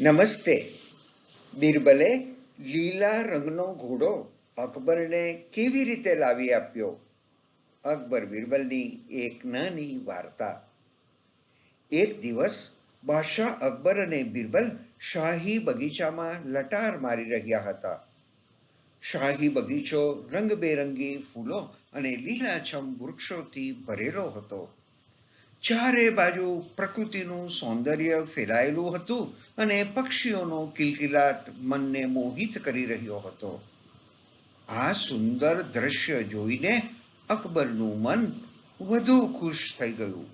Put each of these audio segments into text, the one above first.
નમસ્તે. બિરબલે લીલા રંગનો ઘોડો અકબરને કેવી રીતે લાવી આપ્યો? અકબર બિરબલની એક નાની વાર્તા. એક દિવસ બાદશાહ અકબર અને બિરબલ શાહી બગીચામાં લટાર મારી રહ્યા હતા. શાહી બગીચો રંગબેરંગી ફૂલો અને લીલાછમ વૃક્ષોથી ભરેલો હતો. ચારે બાજુ પ્રકૃતિનું સૌંદર્ય ફેલાયેલું હતું અને પક્ષીઓનો કિલકિલાટ મનને મોહિત કરી રહ્યો હતો. આ સુંદર દ્રશ્ય જોઈને અકબરનું મન વધુ ખુશ થઈ ગયું.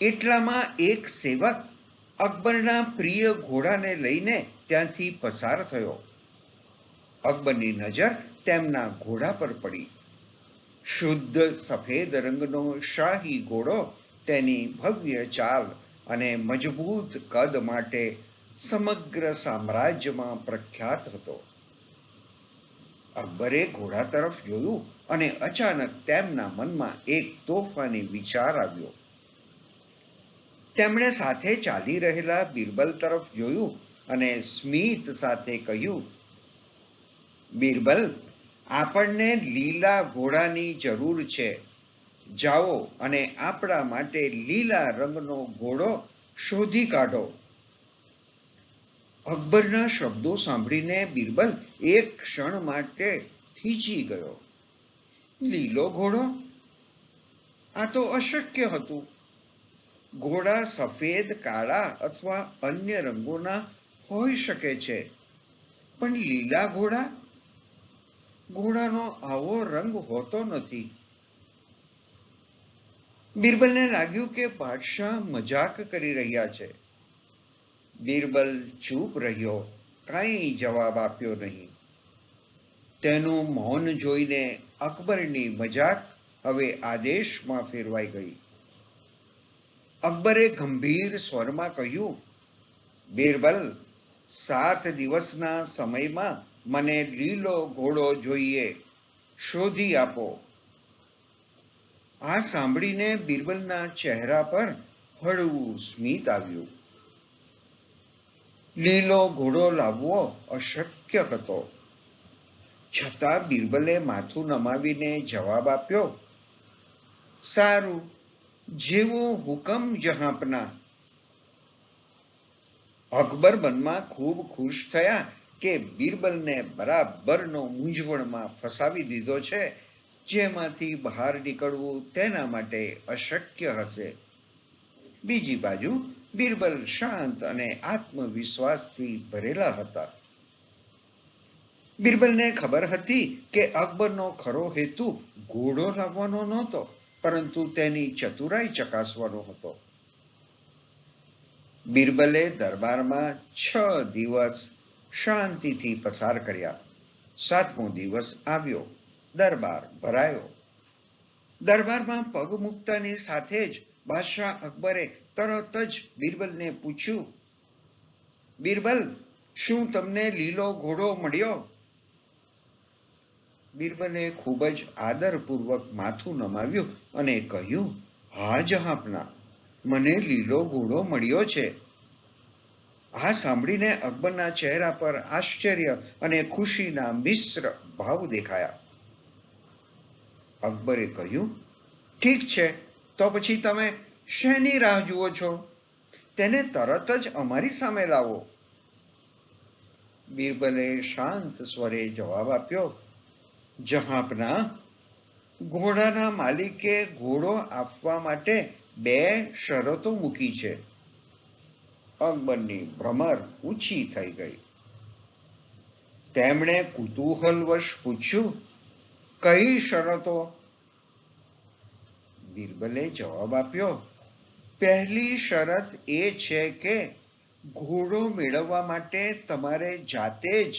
એટલામાં એક સેવક અકબરના પ્રિય ઘોડાને લઈને ત્યાંથી પસાર થયો. અકબરની નજર તેમના ઘોડા પર પડી. શુદ્ધ સફેદ રંગનો શાહી ઘોડો તેની ભવ્ય ચાલ અને મજબૂત કદ માટે સમગ્ર સામ્રાજ્યમાં પ્રખ્યાત હતો. અકબરે ઘોડા તરફ જોયું અને અચાનક તેમના મનમાં એક તોફાની વિચાર આવ્યો. તેમણે સાથે ચાલી રહેલા બિરબલ તરફ જોયું અને સ્મિત સાથે કહ્યું, બિરબલ આપણને લીલા ઘોડાની જરૂર છે. જાઓ અને આપણા માટે લીલા રંગનો ઘોડો શોધી કાઢો. અકબરના શબ્દો સાંભળીને બિરબલ એક ક્ષણ માટે થીજી ગયો. લીલો ઘોડો? આ તો અશક્ય હતું. ઘોડા સફેદ, કાળા અથવા અન્ય રંગોના હોઈ શકે છે. પણ લીલા ઘોડા? ઘોડાનો આવો રંગ હોતો નથી. બિરબલને લાગ્યું કે બાદશાહ મજાક કરી રહ્યા છે. બિરબલ ચૂપ રહ્યો, કાંઈ જવાબ આપ્યો નહીં. તેનું મૌન જોઈને અકબરની મજાક હવે આદેશમાં ફેરવાઈ ગઈ. અકબરે ગંભીર સ્વરમાં કહ્યું, બિરબલ, સાત દિવસના સમયમાં મને લીલો ઘોડો જોઈએ, શોધી આપો. આ સાંભળીને બિરબલના ચહેરા પર હળવું સ્મિત આવ્યું. લીલો ઘોડો લાવવો અશક્ય હતો. છતાં બિરબલે માથું નમાવીને જવાબ આપ્યો, સારું, જેવો હુકમ જહાંપના. અકબર મનમાં ખૂબ ખુશ થયા કે બિરબલને બરાબરનો મૂંઝવણમાં ફસાવી દીધો છે, જેમાંથી બહાર નીકળવું તેના માટે અશક્ય હશે. બીજી બાજુ, બિરબલ શાંત અને આત્મવિશ્વાસથી ભરેલા હતા. બિરબલને ખબર હતી કે અકબરનો ખરો હેતુ ઘોડો લાવવાનો નહોતો, પરંતુ તેની ચતુરાઈ ચકાસવાનો હતો. બિરબલે દરબારમાં છ દિવસ શાંતિથી પસાર કર્યા. સાતમો દિવસ આવ્યો. દરબાર ભરાયો. દરબારમાં પગ મૂકતાની સાથે જ બાદશાહ અકબરે તરત જ બિરબલને પૂછ્યું, બિરબલ, શું તમને લીલો ઘોડો મળ્યો? બિરબલે ખૂબ જ આદરપૂર્વક માથું નમાવ્યું અને કહ્યું, હા જહાપના મને લીલો ઘોડો મળ્યો છે. આ સાંભળીને અકબરના ચહેરા પર આશ્ચર્ય અને ખુશીના મિશ્ર ભાવ દેખાયા. અકબરે કહ્યું, ઠીક છે, તો પછી તમે શેની રાહ જુઓ છો? તેને તરત જ અમારી સામે લાવો. બીરબલે શાંત સ્વરે જવાબ આપ્યો જહાપના ઘોડાના માલિકે ઘોડો આપવા માટે બે શરતો મૂકી છે. અકબરની ભ્રમર ઊંચી થઈ ગઈ. તેમણે કુતૂહલવશ પૂછ્યું, કઈ શરતો? બિરબલે જવાબ આપ્યો, પહેલી શરત એ છે કે ઘોડો મેળવવા માટે તમારે જાતે જ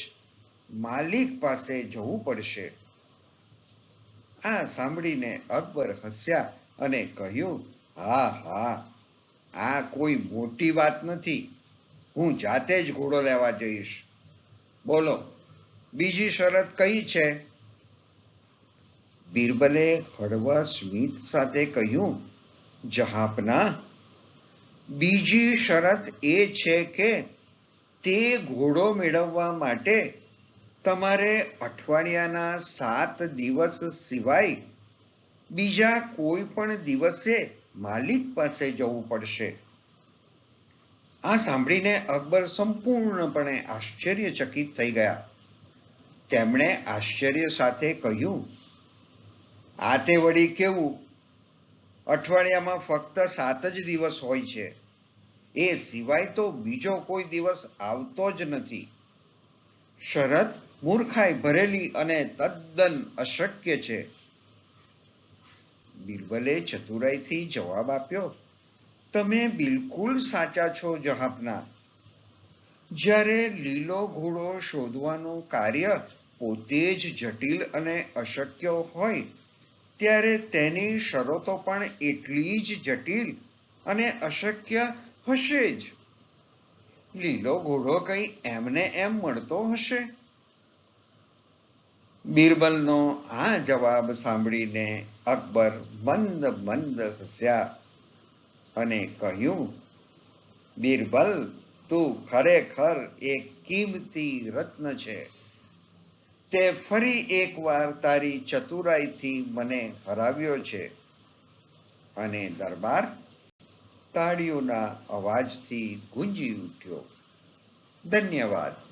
માલિક પાસે જવું પડશે. આ સાંભળીને અકબર હસ્યા અને કહ્યું, હા હા આ કોઈ મોટી વાત નથી. હું જાતે જ ઘોડો લેવા જઈશ. બોલો, બીજી શરત કઈ છે? બીરબલે હળવા સ્મિત સાથે કહ્યું, જહાપના, બીજી શરત એ છે કે તે ઘોડો મેળવવા માટે તમારે અઠવાડિયાના સાત દિવસ સિવાય બીજા કોઈ પણ દિવસે માલિક પાસે જવું પડશે. આ સાંભળીને અકબર સંપૂર્ણપણે આશ્ચર્યચકિત થઈ ગયા. તેમણે આશ્ચર્ય સાથે કહ્યું આ તે વળી કેવું? અઠવાડિયામાં ફક્ત સાત જ દિવસ હોય છે. એ સિવાય તો બીજો કોઈ દિવસ આવતો જ નથી. શરત મૂર્ખાઈ ભરેલી અને તદ્દન અશક્ય છે. બિરબલે ચતુરાઈથી જવાબ આપ્યો, તમે બિલકુલ સાચા છો, જહાપના. જ્યારે લીલો ઘોડો શોધવાનું કાર્ય પોતે જ જટિલ અને અશક્ય હોય, ત્યારે તેની શરતો પણ એટલી જ જટિલ અને અશક્ય હશે જ. લીલો ઘોડો કઈ એમને એમ મળતો હશે? બિરબલનો આ જવાબ સાંભળીને અકબર મંદ મંદ હસ્યા અને કહ્યું, બિરબલ, તું ખરેખર એક કિંમતી રત્ન છે. તે ફરી એકવાર તારી ચતુરાઈથી મને હરાવ્યો છે. અને દરબાર તાળીઓના અવાજથી ગુંજી ઉઠ્યો. ધન્યવાદ.